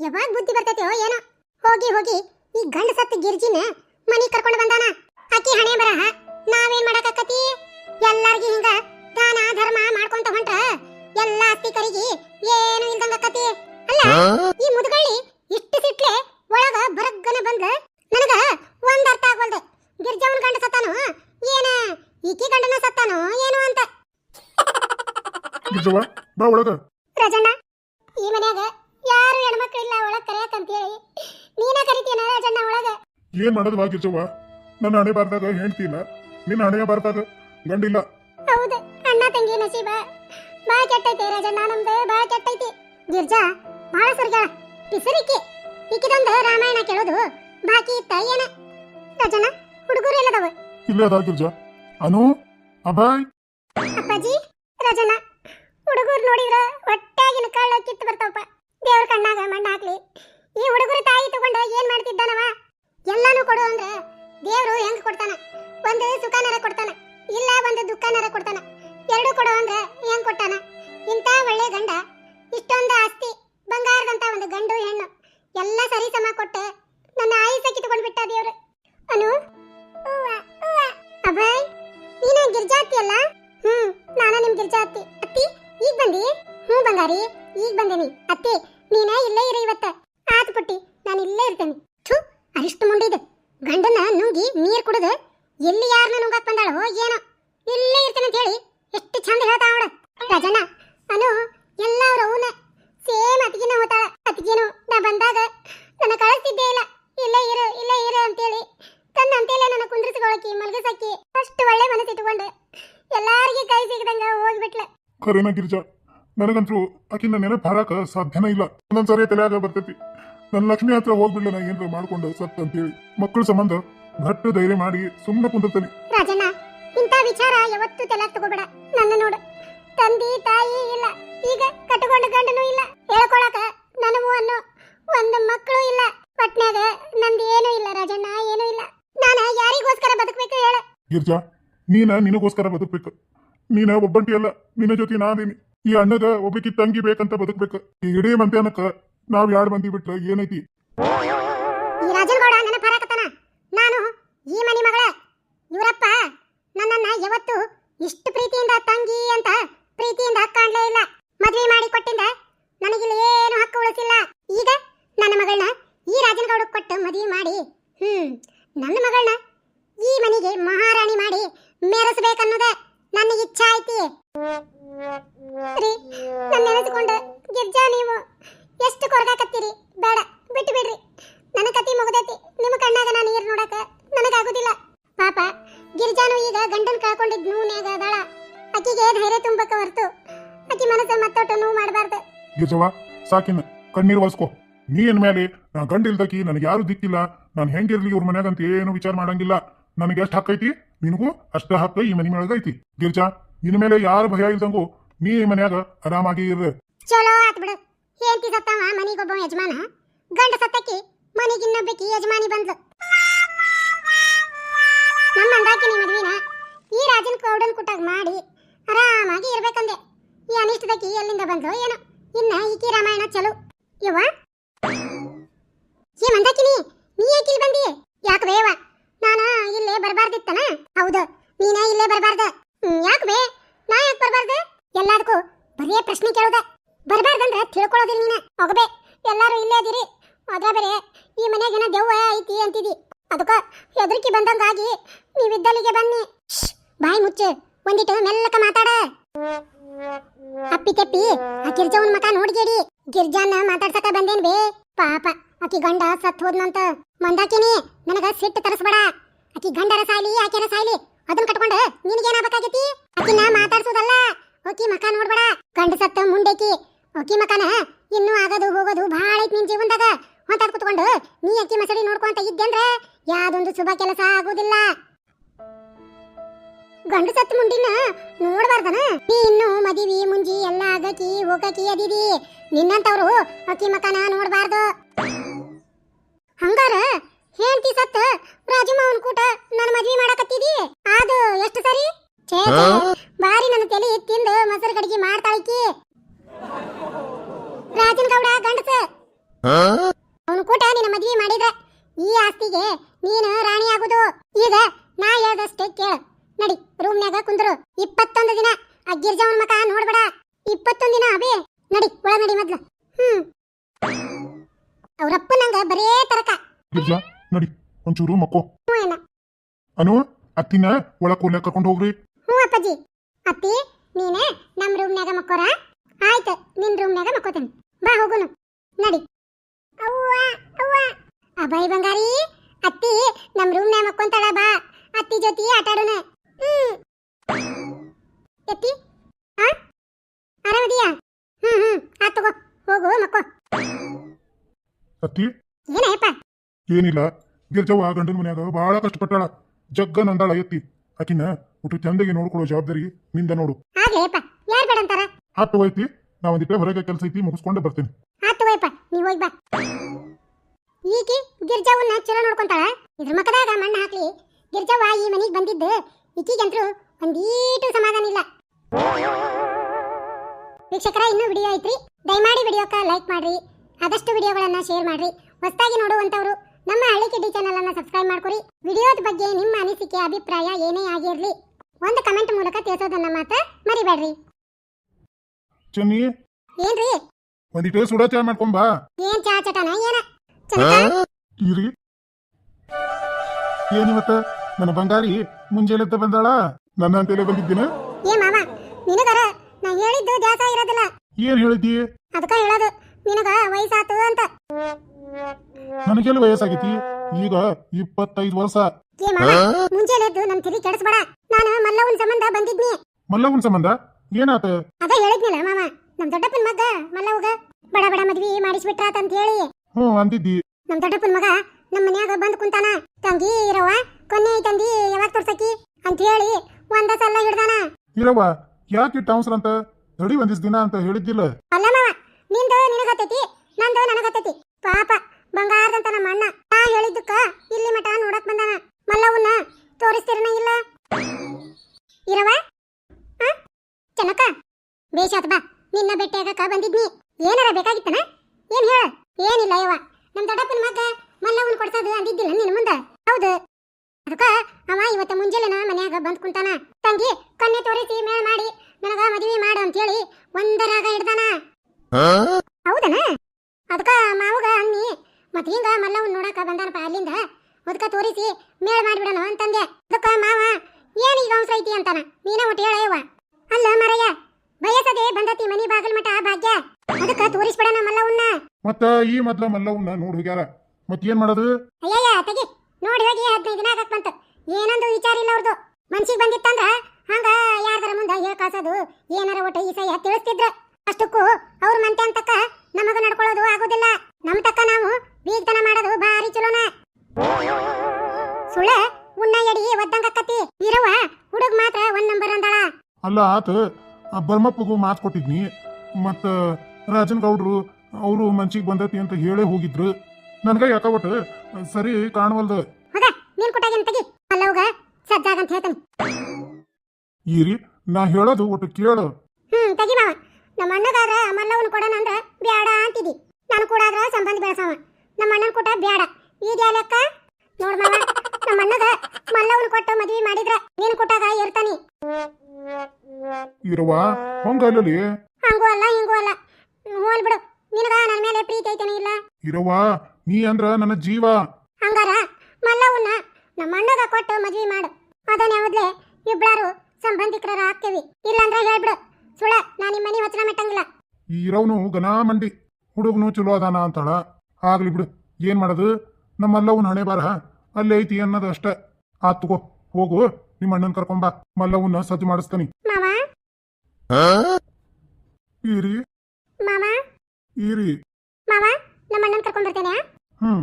ಯಾವಾಗ ಬುದ್ಧಿ ಬರ್ತೈತೋ ಏನೋ. ಹೋಗಿ ಹೋಗಿ ಈ ಗಂಡ ಸತ್ತ ಗಿರ್ಜಿನ ಮನಿ ಕರ್ಕೊಂಡು ಬಂದಾನ. ಅಕ್ಕಿ ಹಣೆ ಬರಹ ನಾವೇನ್ ಮಾಡಕತ್ತಿ ಎಲ್ಲಾರ್ಗಿ ಹಿಂಗ ದಾನ ಧರ್ಮ ಮಾಡ್ಕೊಂತ ಹೊಂಟ್ರ ಎಲ್ಲಾ ಆಸ್ತಿಕರಿಗೆ ಏನು ಇಲ್ದಂಗ ಅಕ್ಕತಿ ಅಲ್ಲ ಈ ಮುದುಗಳ್ಳಿ ಇಷ್ಟು ಸಿಟ್ಲೆ ಒಳಗ ಬರಗ್ಗನ ಬಂದ ನನಗ ಒಂದ್ ಅರ್ಥ ಆಗ್ವಲ್ದೆ. ಗಿರ್ಜವನ್ ಗಂಡ ಸತ್ತಾನು? ಏನ? ಈಕಿ ಗಂಡನ ಸತ್ತಾನು ಏನು ಅಂತ. ಗಿರ್ಜವ್ವ ಬಾ ಒಳಗ. ರಜಣ್ಣ ಈ ಮನ್ಯಾಗ ಯಾರು ಹೆಣ್ಮಕ್ಳಿಲ್ಲ ಒಳಗ್ ಕರೆಯಕಂತೇಳಿ ನೀನ ಕರಿತೀನ ರಾಜಣ್ಣ ಒಳಗ ಏನ್ ಮಾಡೋದು ಬಾ ಗಿರ್ಜವ್ವ ನನ್ನ ಹಣೆ ಬಾರ್ದಾಗ ಹೆಂಡ್ತಿ ಇಲ್ಲ. ನಿನ್ನ ಹಣೆಯ ಬಾರ್ದಾಗ ಗಂಡಿಲ್ಲ. ಹೌದು ಅಣ್ಣ ತಂಗಿ ನಸೀಬ. ಬಾ ಕೆಟ್ಟೈತೆ ರಾಜಣ್ಣ ನಮ್ದು ಬಾ ಕೆಟ್ಟೈತಿ. ಗಿರ್ಜಾ ಬಾಳ ಸರ್ಗ. ಪಿಸರಿಕಿ ಈಕಿದೊಂದು ರಾಮಾಯಣ ಕೇಳೋದು ಬಾಕಿ ಇತ್ತ ಏನ? ರಾಜಣ್ಣ ಹುಡುಗರು ಎಲ್ಲದವ? ಇಲ್ಲ ಅದ ಗಿರ್ಜಾ. ಅನು ಅಬಾಯ್ ಅಪ್ಪಾಜಿ ರಾಜಣ್ಣ ಹುಡುಗರು ನೋಡಿದ್ರ ಹೊಟ್ಟಾಗಿನ ಕಳ್ಳ ಕಿತ್ತು ಬರ್ತಾವಪ್ಪ. ದೇವ್ರ ಕಣ್ಣಾಗ ಮಣ್ಣಾಗ್ಲಿ. ಈ ಹುಡುಗರು ತಾಯಿ ತಗೊಂಡು ಏನ್ ಮಾಡ್ತಿದ್ದಾನವ? ಎಲ್ಲಾನು ಕೊಡು ಅಂದ್ರೆ ದೇವ್ರು ಹೆಂಗ್ ಕೊಡ್ತಾನ? ಒಂದು ಸುಖನರ ಕೊಡ್ತಾನೆ, ಇಲ್ಲ ಒಂದು ದುಃಖನರ ಕೊಡ್ತಾನೆ. ಎರಡು ಕೊಡು ಅಂದ್ರೆ ಹೆಂಗ್ ಕೊಟ್ಟಾನ? ಇಂಥ ಒಳ್ಳೆ ಗಂಡ, ಇಷ್ಟೊಂದು ಆಸ್ತಿ, ಬಂಗಾರದಂತ ಒಂದು ಗಂಡು ಹೆಣ್ಣು, ಎಲ್ಲ ಸರಿ ಸಮ ಕೊಟ್ಟು, ನನ್ನ ಆಯುಸ ಕಿತ್ಕೊಂಡು ಬಿಟ್ಟ ದೇವ್ರು. ಅನು. ಅಭಯ್, ನೀನ ಗಿರ್ಜಾತಿ ಅಲ್ಲ? ಹ್ಮ್, ನಾನು ನಿಮ್ ಗಿರ್ಜಾ ಅತ್ತಿ ಅತ್ತಿ ಈಗ ಬಂದಿ? ಹ್ಞೂ ಬಂಗಾರಿ, ಈಗ ಬಂದೇನಿ ಅತ್ತಿ, ನೀನ ಇಲ್ಲೇ ಇರು ಇವತ್ತ. ಆತ್ ಪುಟ್ಟಿ, ನಾನು ಇಲ್ಲೇ ಇರ್ತೇನೆ. ಅರಿಷ್ಟು ಮುಂಡಿದ್ ಗಂಡನ ನುಂಗಿ ನೀರ್ ಕುಡಿದು ಎಲ್ಲಿ ಯಾರನ್ನ ನುಂಗಾಕ್ ಬಂದಾಳೋ ಏನೋ, ಇಲ್ಲೇ ಇರ್ತೇನೆ ಅಂತ ಹೇಳಿ ಎಷ್ಟು ಚಂದ ಹೇಳ್ತಾ ಅವಳ. ರಜನ, ಅನು ಎಲ್ಲ ಅವ್ರ ಅವನ ಸೇಮ್ ಅತಿಗಿನ ಹೋತಾಳ. ಅತಿಗೇನು ನಾ ಬಂದಾಗ ನನ್ನ ಕಳಿಸ್ತಿದ್ದೇ ಇಲ್ಲ. ಇಲ್ಲೇ ಇರು ಇಲ್ಲೇ ಇರು ಅಂತೇಳಿ ತನ್ನ ಅಂತೇಳಿ ನನ್ನ ಕುಂದ್ರಿಸ್ಕೊಳಕಿ ಮಲಗಿಸಕ್ಕಿ ಅಷ್ಟು ಒಳ್ಳೆ ಮನಸ್ಸು ಇಟ್ಕೊಂಡು ಎಲ್ಲಾರಿಗೆ ಕೈ ಸಿಗದಂಗ ಹೋಗ್ಬಿಟ್ಲೆ. ಖರೇನ ಗಿರಿಜಾ, ನನಗಂತೂ ಆಕಿನ ನೆನಪು ಹಾರಾಕ ಸಾಧ್ಯನೇ ಇಲ್ಲ. ಒಂದೊಂದ್ಸರಿ ತಲೆಯಾಗ ಬರ್ತೈತಿ. ನನ್ನ ಲಕ್ಷ್ಮಿ ಹತ್ರ ಹೋಗ್ಬಿಡ್ಲ ನಾ ಏನ್ರ ಮಾಡ್ಕೊಂಡು ಸತ್ ಅಂತೇಳಿ. ಮಕ್ಕಳ ಸಂಬಂಧ ಗಟ್ಟು ಧೈರ್ಯ ಮಾಡಿ ಸುಮ್ಮನೆ ಕುಂದಿರ್ತಾನೆ. ರಾಜಣ್ಣ ಇಂಥ ವಿಚಾರ ಯಾವತ್ತೂ ತಲೆ ತಗೋಬೇಡ. ನನ್ನ ನೋಡು ತಂದಿ ತಾಯಿ ಇಲ್ಲ. ಈಗ ಕಟ್ಕೊಂಡ ಗಂಡನೂ ಇಲ್ಲ. ಹೇಳ್ಕೊಳಕ ನನಗೂ ಅನ್ನೋ ಒಂದು ಮಕ್ಕಳು ಇಲ್ಲ. ಪಟ್ನಾಗ ನಂದು ಏನೂ ಇಲ್ಲ ರಾಜಣ್ಣ ಏನೂ ಇಲ್ಲ. ನಾನು ಯಾರಿಗೋಸ್ಕರ ಬದುಕಬೇಕು ಹೇಳ. ಗಿರ್ಜಾ ನೀನ ನಿನಗೋಸ್ಕರ ಬದುಕ್ಬೇಕು. ನೀನ ಒಬ್ಬಂಟಿ ಅಲ್ಲ ನಿನ್ನ ಜೊತೆ ನಾದೀನಿ ಈ ಅಣ್ಣದ ಒಬ್ಬಕಿ ತಂಗಿ ಬೇಕಂತ ಬದುಕ್ಬೇಕು. ಈ ಇಡೀ ಮಂತ್ಯಾನಕ್ಕ ನಾವ್ ಯಾರ್ ಮಂದಿ ಬಿಟ್ರೆ ಏನೈತಿ? ಈ ರಾಜನಗೌಡ ನಾನು ಈ ಮನಿ ಮಗಳ. ಇವರಪ್ಪ ನನ್ನನ್ನ ಯಾವತ್ತು ಇಷ್ಟು ಪ್ರೀತಿಯಿಂದ ತಂಗಿ ಅಂತ ಪ್ರೀತಿಯಿಂದ ಕಾಣ್ಲೇ ಇಲ್ಲ. ಮದ್ವೆ ಮಾಡಿ ಕೊಟ್ಟಿಂದ ನನಗಿಲ್ಲಿ ಏನು ಹಕ್ಕು ಉಳಿಸಿಲ್ಲ. ಈಗ ನನ್ನ ಮಗಳನ್ನ ಈ ರಾಜನಗೌಡ ಕೊಟ್ಟು ಮದುವೆ ಮಾಡಿ, ಹ್ಮ್, ನನ್ನ ಮಗಳನ್ನ ಈ ಮನೆಗೆ ಮಹಾರಾಣಿ ಮಾಡಿ ಮೇರೆಸಬೇಕನ್ನೋದೇ ನನ್ನ ಇಚ್ಛೆ ಐತಿ ರೀ ನನ್ನ ಗಿರ್ಜಾ ನೀವು. ಎಷ್ಟು ಕೊರಗಾಕತ್ತೀರಿ? ಬೇಡ ಬಿಟ್ಟು ಬಿಡ್ರಿ ನನ್ನ ಕತಿ ಮುಗ್ದೈತಿ. ನಿಮ್ಮ ಕಣ್ಣಾಗ ನಾನು ನೀರು ನೋಡಕ ನನಗಾಗುದಿಲ್ಲ. ಪಾಪ ಗಿರಿಜಾನು ಈಗ ಗಂಡನ್ ಕಳ್ಕೊಂಡಿದ್ ನೂನ್ಯಾಗ ಅದಾಳ. ಅಕ್ಕಿಗೆ ಧೈರ್ಯ ತುಂಬಕ ಹೊರತು. ಅಕ್ಕಿ ಮನಸ್ಸು ಮತ್ತೊಟ್ಟು ನೋವು ಮಾಡಬಾರ್ದು. ಗಿರ್ಜವ್ವ ಸಾಕಿನ ಕಣ್ಣೀರು ಒಲ್ಸ್ಕೊ. ನೀ ಏನ್ ಮೇಲೆ ನಾ ಗಂಡ ಇಲ್ದಕಿ ನನಗೆ ಯಾರು ದಿಕ್ಕಿಲ್ಲ. ನಾನು ಹೆಂಗಿರ್ಲಿ ಇವ್ರ ಮನ್ಯಾಗ ಅಂತ ಏನು ವಿಚಾರ ಮಾಡಂಗಿಲ್ಲ. ನನಗೆ ಎಷ್ಟು ಹಕ್ಕೈತಿ? ನಿನಗೂ ಅಷ್ಟ ಹಕ್ಕ ಈ ಮನಿ ಮೇಳಗ ಐತಿ. ಗಿರ್ಜಾ ಇನ್ ಮೇಲೆ ಯಾರು ಭಯ ಇಲ್ದಂಗು ನೀ ಈ ಮನ್ಯಾಗ ಆರಾಮಾಗಿ ಇರ್ರಿ ಚಲೋ ಆತ್ ಬಿಡು. ಹೆಂಡತಿ ಸತ್ತವ ಮನೆಗೊಬ್ಬ ಯಜಮಾನ? ಗಂಡ ಸತ್ತಕ್ಕಿ ಮನಿಗೆ ಇನ್ನೊಬ್ಬಕಿ ಯಜಮಾನಿ ಬಂದ್ಲು. ನಮ್ಮ ಅಂದಾಕಿನಿ ಮದ್ವಿನ ಈ ರಾಜನ ಕೌಡನ್ ಕುಟ್ಟಾಗ ಮಾಡಿ ಆರಾಮಾಗಿ ಇರ್ಬೇಕಂದೆ. ಈ ಅನಿಷ್ಟದಕ್ಕಿ ಎಲ್ಲಿಂದ ಬಂದ್ಲು ಏನು. ಇನ್ನ ಈಕಿ ರಾಮಾಯಣ ಚಲು. ಯವ್ವ? ಏ ಮಂದಾಕಿನಿ, ನೀ ಯಾಕೆ ಇಲ್ಲಿ ಬಂದಿ? ಯಾಕೆ ಬೇವ ನಾನು ಇಲ್ಲೇ ಬರಬಾರ್ದಿತ್ತನ? ಹೌದು, ನೀನ ಇಲ್ಲೇ ಬರಬಾರ್ದ. ಯಾಕ ಬೇ? ನಾ ಯಾಕೆ ಬರಬಾರ್ದ? ಎಲ್ಲದಕ್ಕೂ ಬರೀ ಪ್ರಶ್ನೆ ಕೇಳೋದ. ಬರಬಾರ್ದಂದ್ರೆ ತಿಳ್ಕೊಳ್ಳೋದಿಲ್ಲ ನೀನ. ಹೋಗಬೇ ಎಲ್ಲರೂ ಇಲ್ಲೇ ಅದಿರಿ ಅದ್ರ ಬೇರೆ ಈ ಮನೆಗೇನ ದೆವ್ವ ಐತಿ ಅಂತಿದಿ. ಅದಕ್ಕ ಹೆದರಿಕೆ ಬಂದಂಗಾಗಿ ನೀವಿದ್ದಲ್ಲಿಗೆ ಬನ್ನಿ. ಬಾಯಿ ಮುಚ್ಚು. ಒಂದಿಟ್ಟು ಮೆಲ್ಲಕ ಮಾತಾಡ. ಅಪ್ಪಿ ತೆಪ್ಪಿ ಆ ಗಿರ್ಜಾವನ್ ಮಕ ನೋಡ್ಗೇಡಿ. ಗಿರ್ಜಾನ ಮಾತಾಡ್ಸಕ ಬಂದೇನ್ ಬೇ? ಪಾಪ, ಆಕಿ ಗಂಡ ಸತ್ ಹೋದ್ನಂತ. ಮಂದಾಕಿನಿ, ನನಗ ಸಿಟ್ಟು ತರಸ್ಬೇಡ. ಆಕಿ ಗಂಡರ ಸಾಯ್ಲಿ ಆಕೆನ ಸಾಯ್ಲಿ. ಅದನ್ನ ಕಟ್ಕೊಂಡು ನಿನಗೇನಾಗಬೇಕಾಗೈತಿ ಆಕಿನ ಮಾತಾಡ್ಸೋದಲ್ಲ. ಓಕಿ ಮಕ ನೋಡ್ಬೇಡ. ಗಂಡ ಸತ್ತ ಮುಂಡೇಕಿ. ಓಕಿ ಮಕಾನ, ಇನ್ನೂ ಆಗದು ಹೋಗೋದು ಭಾಳ ಐತಿ ನಿನ್ ಜೀವನದಾಗ. ಹೊಂಟಾದ್ ಕುತ್ಕೊಂಡು ನೀ ಅಕ್ಕಿ ಮಸಡಿ ನೋಡ್ಕೊಂತ ಇದ್ದೇನ್ರೆ ಯಾವ್ದೊಂದು ಶುಭ ಕೆಲಸ ಆಗೋದಿಲ್ಲ. ಗಂಡು ಸತ್ತು ಮುಂಡಿನ ನೋಡ್ಬಾರ್ದನ? ನೀ ಇನ್ನು ಮದಿವಿ, ಮುಂಜಿ ಎಲ್ಲ ಆಗಕಿ ಹೋಗಕಿ ಅದಿದಿ. ನಿನ್ನಂತವ್ರು ಅಕ್ಕಿ ಮಕಾನ ನೋಡ್ಬಾರ್ದು ಹಂಗಾರ ಹೆಂಡತಿ ಸತ್ತ ರಾಜಮಾವನ್ ಕೂಟ ನನ್ನ ಮದ್ವಿ ಮಾಡಕತ್ತಿದಿ ಅದು ಎಷ್ಟು ಸರಿ ಛೇ ಛೇ, ಬಾರಿ ನನ್ನ ತಲೆ ತಿಂದು ಮೊಸರು ಗಡಿಗೆ ಮಾಡ್ತಾಳಿಕಿ ರಾಜನ್ ಗೌಡ ಗಂಡಸ ಮನ್ಯಾಗ ಕುಂದ್ರು. ಇಪ್ಪತ್ತೊಂದು ದಿನ. ಆ ಗಿರ್ಜಾವನ ಮಕ ನೋಡ್ಬೇಡ. ಇಪ್ಪತ್ತೊಂದು ದಿನ ಅಬೇ ನಡಿ ಒಳ ನಡಿ ಮೊದ್ಲು. ಹ್ಮ್. ಅವ್ರಪ್ಪ ನಂಗ ಬರೇ ತರಕ. ಗಿರ್ಜಾ ನಡಿ ಒಂಚೂರು ಮಕ್ಕೋ. ಹ್ಞೂ ಅನು ಅತ್ತಿನ ಒಳ ಕೂಲ ಕರ್ಕೊಂಡು ಹೋಗ್ರಿ. ಹ್ಞೂ ಅಪ್ಪಾಜಿ. ಅತ್ತಿ ನೀನೇ ನಮ್ಮ ರೂಮ್ನ್ಯಾಗ ಮಕ್ಕೋರ? ಆಯ್ತು ನಿನ್ ರೂಮ್ನ್ಯಾಗ ಮಕ್ಕೋತೇನೆ. ಬಾ ಹೋಗುನು. ನಡಿ. ಅವ್ವ ಅವ್ವ. ಅಬಾಯಿ ಬಂಗಾರಿ. ಅತ್ತಿ ನಮ್ಮ ರೂಮ್ನ್ಯಾಗ ಮಕ್ಕೊಂತಾಳ ಬಾ. ಅತ್ತಿ ಜೊತೆ ಆಟ ಆಡೋಣ. ಹ್ಮ್. ಎತ್ತಿ? ಆ? ಆರಾಮದಿಯಾ? ಹ್ಮ್ ಹ್ಮ್. ಆ ತಗೋ. ಹೋಗು ಮಕ್ಕೋ. ಅತ್ತಿ? ಏನಪ್ಪ ಏನಿಲ್ಲ. ಗಿರ್ಜವ್ವ ಗಂಡನ ಮನ್ಯಾಗ ಬಹಳ ಕಷ್ಟಪಟ್ಟಾಳ. ಜಗ್ಗ ನಂದಾಳ ಎತ್ತಿ. ಆಕಿನ ಹುಟ್ಟು ಚಂದಗೆ ನೋಡ್ಕೊಳ್ಳೋ ಜವಾಬ್ದಾರಿ ನಿಂದ ನೋಡು. ಆಗ್ಲೇಪ್ಪ ಯಾರ್ ಬೇಡ ಅಂತಾರ ಹತ್ತು ಹೋಯ್ತಿ ನಾ ಒಂದಿಟ್ಟೆ ಹೊರಗೆ ಕೆಲಸ ಐತಿ ಮುಗಿಸ್ಕೊಂಡೆ ಬರ್ತೀನಿ. ಆತು ಹೋಯ್ಪ ನೀವ್ ಹೋಗಿ ಬಾ. ಈಕಿ ಗಿರ್ಜಾವನ್ನ ಚಲೋ ನೋಡ್ಕೊಂತಾಳ? ಇದ್ರ ಮಕ್ಕದಾಗ ಮಣ್ಣು ಹಾಕ್ಲಿ. ಗಿರ್ಜಾವ ಈ ಮನೆಗೆ ಬಂದಿದ್ದು ಈಕಿಗಂತ್ರು ಒಂದೀಟು ಸಮಾಧಾನ ಇಲ್ಲ. ವೀಕ್ಷಕರ ಇನ್ನೂ ವಿಡಿಯೋ ಐತ್ರಿ. ದಯಮಾಡಿ ವಿಡಿಯೋಕ್ಕ ಲೈಕ್ ಮಾಡ್ರಿ ಆದಷ್ಟು ವಿಡಿಯೋಗಳನ್ನ ಶೇರ್ ಮಾಡ್ರಿ. ಹೊಸದಾಗಿ ನೋಡುವಂತವರು ನಮ್ಮ ಹಳ್ಳಿ ಕಿಡ್ಡಿ ಚಾನಲ್ ಅನ್ನು ಸಬ್ಸ್ಕ್ರೈಬ್ ಮಾಡ್ಕೊರಿ. ವಿಡಿಯೋದ ಬಗ್ಗೆ ನಿಮ್ಮ ಅನಿಸಿಕೆ ಅಭಿಪ್ರಾಯ ಏನೇ ಆಗಿರಲಿ ಒಂದು ಕಮೆಂಟ್ ಮೂಲಕ ತಿಳಿಸೋದನ್ನ ಮಾತ್ರ ಮರಿಬೇಡ್ರಿ. ಚೆನ್ನಿ ಏನ್ರಿ? ಒಂದಿಟ್ಟು ಸುಡೋ ಚಾ ಮಾಡ್ಕೊಂಬಾ ಏನ್ ಚಾ ಚಟನ ಏನ? ಇರಿ. ಏನಿವತ್ತ? ನನ್ನ ಬಂಗಾರಿ ಮುಂಜಾನೆದ್ದ ಬಂದಾಳ? ನನ್ನ ಅಂತೇಳಿ ಬಂದಿದ್ದೀನ? ಏ ಮಾವ ನಿನಗರ ನಾ ಹೇಳಿದ್ದು ದ್ಯಾಸ ಇರೋದಿಲ್ಲ. ಏನ್ ಹೇಳಿದ್ದಿ? ಅದಕ್ಕ ಹೇಳೋದು ನಿನಗ ವಯಸ್ಸಾತು ಅಂತ. ನನಗೆಲ್ಲ ವಯಸ್ಸಾಗೈತಿ. ಈಗ ಇಪ್ಪತ್ತೈದು ವರ್ಷ. ಏ ಮಾಮ ಮುಂಜಾನೆದ್ದು ನನ್ ತಿರಿ ಕೆಡಿಸ್ಬೇಡ. ನಾನು ಮಲ್ಲವನ್ ಸಂಬಂಧ ಬಂದಿದ್ನಿ. ಮಲ್ಲವನ್ ಸಂಬಂಧ? ಏನಾತ? ಅದ ಹೇಳಿದ್ನಿಲ್ಲ ಮಾವ ನಮ್ ದೊಡ್ಡಪ್ಪನ ಮಗ ಮಲ್ಲವ್ಗ ಬಡ ಬಡ ಮದ್ವಿ ಮಾಡಿಸ್ಬಿಟ್ರಾತ ಅಂತ ಹೇಳಿ. ಹ್ಞೂ ಅಂದಿದ್ದಿ. ನಮ್ ದೊಡ್ಡಪ್ಪನ ಮಗ ನಮ್ಮ ಮನ್ಯಾಗ ಬಂದ್ ಕುಂತಾನ. ತಂಗಿ ಇರವ ಕೊನೆ ತಂದಿ ಯಾವಾಗ ತೋರ್ಸಕಿ ಅಂತ ಹೇಳಿ ಒಂದ ಸಲ ಹಿಡ್ದಾನ. ಇರವ್ವ ಯಾಕೆ ಇಟ್ಟ ಅವಸರ ಅಂತ? ತಡಿ ಒಂದಿಸ್ ದಿನ ಅಂತ ಹೇಳಿದ್ದಿಲ್ಲ. ಅಲ್ಲ ಮಾವ ನಿಂದು ನಿನಗತ್ತೈತಿ ನಂದು ನನಗತ್ತೈತಿ. ಪಾಪ ಬಂಗಾರದಂತ ನಮ್ಮ ಅಣ್ಣ ನಾ ಹೇಳಿದ್ದಕ್ಕ ಇಲ್ಲಿ ಮಠ ನೋಡಕ್ ಬಂದಾನ. ಮಲ್ಲವನ್ನ ತೋರಿಸ್ತಿರನ ಇಲ್ಲ? ಇರವ ಆ? ಚೆನ್ನಕ್ಕ ಬೇಷಾತ್ ಬಾ ನಿನ್ನ ಭೇಟಿಯಾಗಕ್ಕ ಬಂದಿದ್ನಿ. ಏನಾರ ಬೇಕಾಗಿತ್ತನ? ಏನ್ ಹೇಳ? ಏನಿಲ್ಲ ಯವ್ವ. ನಮ್ ದೊಡ್ಡಪ್ಪನ ಮಗ ಮಲ್ಲವನ್ ಕೊಡ್ಸೋದು ಅಂದಿದ್ದಿಲ್ಲ ನಿನ್ನ ಮುಂದೆ. ಹೌದು. ಅದಕ್ಕ ಅವ ಇವತ್ತ ಮುಂಜಾನೆನ ಮನ್ಯಾಗ ಬಂದ್ ಕುಂತಾನ. ತಂಗಿ ಕನ್ನೆ ತೋರಿಸಿ ಮೇಳ ಮಾಡಿ ನನಗ ಮದುವೆ ಮಾಡು ಅಂತೇಳಿ ಒಂದರಾಗ ಹಿಡ್ದಾನ. ಹೌದನ? ಅದಕ್ಕ ಮಾವಗ ಅನ್ನಿ ಮತ್ ಹಿಂಗ ಮಲ್ಲವನ್ ನೋಡಕ ಬಂದಾನಪ್ಪ ಅಲ್ಲಿಂದ ಅದಕ್ಕ ತೋರಿಸಿ ಮೇಳ ಮಾಡಿಬಿಡೋಣ ಅಂತಂದೆ. ಅದಕ್ಕ ಮಾವ ಏನ್ ಈಗ ಅವಸರ ಐತಿ ಅಂತಾನ. ನೀನ ಒಟ್ಟು ಹೇಳಯ್ಯವ ಅಲ್ಲ ಮರಯ್ಯ ಬಯಸದೆ ಬಂದತಿ ಮನಿ ಬಾಗಲ್ ಮಠ ಭಾಗ್ಯ. ಅದಕ್ಕ ತೋರಿಸ್ಬಿಡಣ ಮಲ್ಲವನ್ನ ಮತ್ತ ಈ ಮೊದ್ಲ ಮಲ್ಲವನ್ನ ನೋಡ್ ಹೋಗ್ಯಾರ. ಮತ್ ಏನ್ ಮಾಡೋದು? ಅಯ್ಯಯ್ಯ ತಗಿ ನೋಡಿ ಹೋಗಿ ಹದಿನೈದು ದಿನ ಆಗಕ್ ಬಂತು. ಏನೊಂದು ವಿಚಾರ ಇಲ್ಲ ಅವ್ರದ್ದು ಮನ್ಸಿಗೆ ಬಂದಿತ್ತಂದ್ರ ಹಂಗ ಯಾರ್ದಾರ ಮುಂದೆ ಹೇಳ್ ಏನಾರ ಒಟ್ಟ ಈ ಸಹ ತಿಳಿಸ್ತಿದ್ರ. ಅಷ್ಟಕ್ಕೂ ಅವ್ರ ಮಂತೆ ಅಂತಕ್ಕ ನಮಗ ನಡ್ಕೊಳ್ಳೋದು ಆಗೋದಿಲ್ಲ. ನಮ್ ತಕ್ಕ ನಾವು ಬೀಗ್ತನ ಮಾಡೋದು ಭಾರಿ ಚಲೋನ. ಸುಳೆ ಉಣ್ಣ ಎಡಿ ಒದ್ದಂಗಕ್ಕತಿ ಇರವ ಹುಡುಗ ಮಾತ್ರ ಒಂದ್ ನಂಬರ್ ಅಂದಾಳ. ಅಲ್ಲ ಆತ ಬರ್ಮಪ್ಪಗೂ ಮಾತು ಕೊಟ್ಟಿದ್ನಿ. ಮತ್ತ ರಾಜನ್ ಗೌಡ್ರು ಅವರು ಮನ್ಸಿಗೆ ಬಂದತಿ ಅಂತ ಹೇಳೇ ಹೋಗಿದ್ರು. ನನಗೆ ಯಾಕ ಒಟ್ಟು ಸರಿ ಕಾಣವಲ್ದ. ಹೋಗ ನೀನ್ ಕೊಟ್ಟಾಗಿನ್ ತೆಗಿ. ಸಜ್ಜಾಗ ಅಂತ ಹೇಳ್ತಾನೆ. ಈರಿ ನಾ ಹೇಳೋದು ಒಟ್ಟು ಕೇಳು. ಹ್ಮ್ ತೆಗಿ ಮಾವ. ನಮ್ಮ ಅಣ್ಣಗಾರ ಮಲ್ಲವನ್ ಕೊಡೋಣ ಅಂದ್ರ ಬ್ಯಾಡ ಅಂತಿದಿ. ನಾನು ಕೂಡ ಆದ್ರ ಸಂಬಂಧ ಬೆಳೆಸವ ನಮ್ಮ ಅಣ್ಣನ್ ಕೊಟ್ಟ ಬ್ಯಾಡ. ಈಗ ಲೆಕ್ಕ? ನೋಡ್ ಮಾವ ನಮ್ಮ ಅಣ್ಣಗ ಮಲ್ಲವನ್ ಕೊಟ್ಟು ಮದ್ವಿ ಮಾಡಿದ್ರ ನೀನ್ ಕೊಟ್ಟಾಗ ಇರ್ತಾನೆ. ಇರುವ ಹಂಗ ಅಲ್ಲಲಿ ಹಂಗೂ ಅಲ್ಲ ಹಿಂಗೂ ಅಲ್ಲ ಹೋಲ್ ಬಿಡು ನಿನಗ ನನ್ನ ಮೇಲೆ ಪ್ರೀತಿ ಐತೇನೆ ಇರವ ನೀ ಅಂದ್ರ ನನ್ನ ಜೀವ. ಹಂಗಾರ ಮಲ್ಲವನ್ನ ನಮ್ಮ ಅಣ್ಣಗ ಕೊಟ್ಟು ಮದ್ವಿ ಮಾಡು. ಅದನ್ನ ಯಾವ್ದ್ಲೆ ಇಬ್ಳಾರು ಸಂಬಂಧಿಕರ ಆಗ್ತೀವಿ. ಇಲ್ಲಾಂದ್ರ ಹೇಳ್ಬಿಡು. ಸುಳ ನಾ ನಿಮ್ಮ ಮನೆ ವಚನ ಮೆಟ್ಟಂಗಿಲ್ಲ. ಈ ಇರವನು ಗನ ಮಂಡಿ. ಹುಡುಗನು ಚಲೋ ಅದಾನ ಅಂತಾಳ. ಆಗ್ಲಿ ಬಿಡು ಏನ್ ಮಾಡದು? ನಮ್ಮಲ್ಲವನ್ ಹಣೆ ಬಾರ. ಅಲ್ಲೇ ಐತಿ ಅನ್ನೋದು ಅಷ್ಟ. ಆತ್ಕೋ ತಗೋ ಹೋಗು. ನಿಮ್ಮ ಅಣ್ಣನ್ ಕರ್ಕೊಂಬ. ಮಲ್ಲವನ್ನ ಸಜ್ಜು ಮಾಡಿಸ್ತಾನಿ. ಮಾವ? ಈರಿ ಮಾವ? ಈರಿ ಮಾವ? ನಮ್ಮ ಅಣ್ಣನ ಕರ್ಕೊಂಡ್ ಬರ್ತೇನೆ ಹ್ಮ್.